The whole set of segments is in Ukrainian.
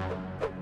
Thank you.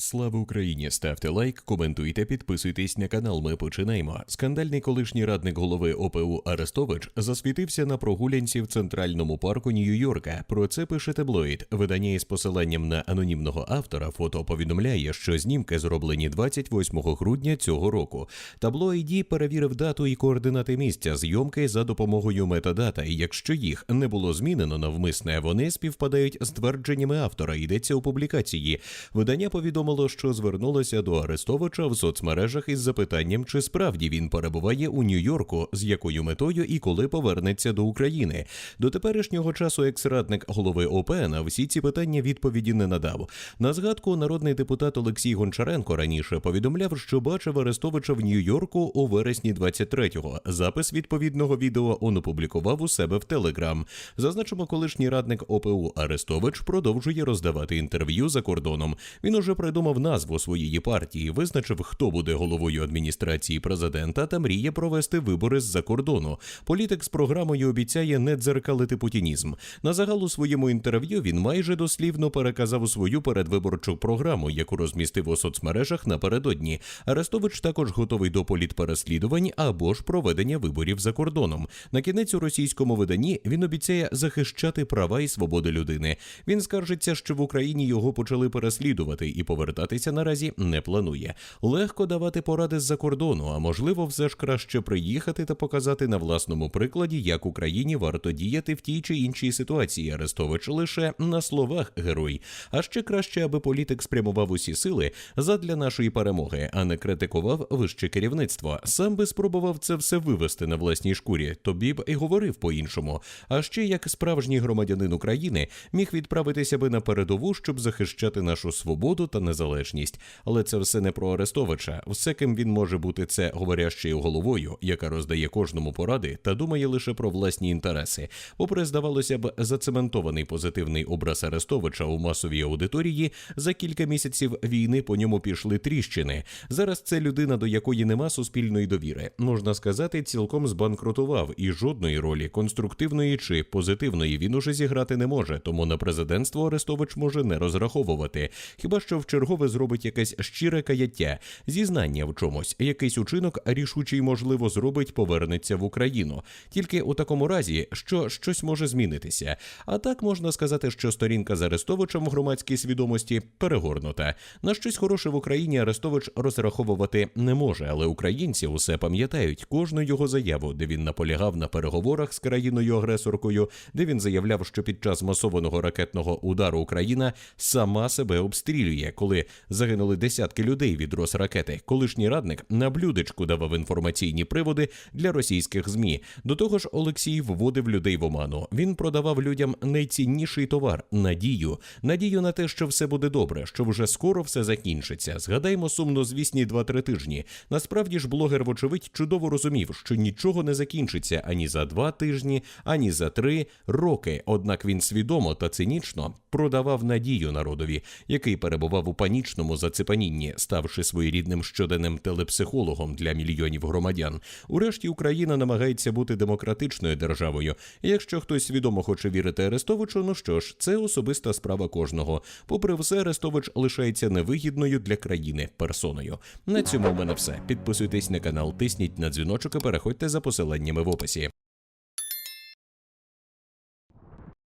Слава Україні! Ставте лайк, коментуйте, підписуйтесь на канал. Ми починаємо. Скандальний колишній радник голови ОПУ Арестович засвітився на прогулянці в центральному парку Нью-Йорка. Про це пише таблоїд. Видання із посиланням на анонімного автора фото повідомляє, що знімки зроблені 28 грудня цього року. Таблоїді перевірив дату і координати місця зйомки за допомогою метадата. І якщо їх не було змінено навмисне, вони співпадають з твердженнями автора. Йдеться у публікації. Видання повідомило, що звернулося до Арестовича в соцмережах із запитанням, чи справді він перебуває у Нью-Йорку, з якою метою і коли повернеться до України. До теперішнього часу екс-радник голови ОП на всі ці питання відповіді не надав. На згадку народний депутат Олексій Гончаренко раніше повідомляв, що бачив Арестовича в Нью-Йорку у вересні 23-го. Запис відповідного відео он опублікував у себе в Телеграм. Зазначимо, колишній радник ОПУ Арестович продовжує роздавати інтерв'ю за кордоном. Він уже придумав назву своєї партії, визначив, хто буде головою адміністрації президента та мріє провести вибори з-за кордону. Політик з програмою обіцяє не дзеркалити путінізм. На загал у своєму інтерв'ю він майже дослівно переказав свою передвиборчу програму, яку розмістив у соцмережах напередодні. Арестович також готовий до політпереслідувань або ж проведення виборів за кордоном. На кінець у російському виданні він обіцяє захищати права і свободи людини. Він скаржиться, що в Україні його почали переслідувати і повертатися наразі не планує. Легко давати поради з-за кордону, а можливо, все ж краще приїхати та показати на власному прикладі, як Україні варто діяти в тій чи іншій ситуації. Арестович лише на словах герой. А ще краще, аби політик спрямував усі сили задля нашої перемоги, а не критикував вище керівництво. Сам би спробував це все вивести на власній шкурі. Тобі б і говорив по-іншому. А ще як справжній громадянин України міг відправитися би на передову, щоб захищати нашу свободу та незалежність. Але це все не про Арестовича. Все, ким він може бути, це говорящою головою, яка роздає кожному поради та думає лише про власні інтереси. Попри, здавалося б, зацементований позитивний образ Арестовича у масовій аудиторії, за кілька місяців війни по ньому пішли тріщини. Зараз це людина, до якої нема суспільної довіри. Можна сказати, цілком збанкрутував, і жодної ролі конструктивної чи позитивної він уже зіграти не може. Тому на президентство Арестович може не розраховувати. Хіба що в чергове зробить якесь щире каяття, зізнання в чомусь, якийсь учинок рішучий, можливо, зробить, повернеться в Україну. Тільки у такому разі, що щось може змінитися. А так можна сказати, що сторінка з Арестовичем в громадській свідомості перегорнута. На щось хороше в Україні Арестович розраховувати не може, але українці усе пам'ятають кожну його заяву, де він наполягав на переговорах з країною-агресоркою, де він заявляв, що під час масованого ракетного удару Україна сама себе обстрілює, коли загинули десятки людей від ракети. Колишній радник на блюдечку давав інформаційні приводи для російських змі. До того ж, Олексій вводив людей в оману. Він продавав людям найцінніший товар надію, надію на те, що все буде добре, що вже скоро все закінчиться. Згадаймо сумно звісні два-три тижні. Насправді ж блогер, вочевидь, чудово розумів, що нічого не закінчиться ані за два тижні, ані за три роки. Однак він свідомо та цинічно продавав надію народові, який перебував у панічному зацепанінні, ставши своєрідним щоденним телепсихологом для мільйонів громадян. Урешті Україна намагається бути демократичною державою. Якщо хтось свідомо хоче вірити Арестовичу, ну що ж, це особиста справа кожного. Попри все, Арестович лишається невигідною для країни персоною. На цьому в мене все. Підписуйтесь на канал, тисніть на дзвіночок і переходьте за посиланнями в описі.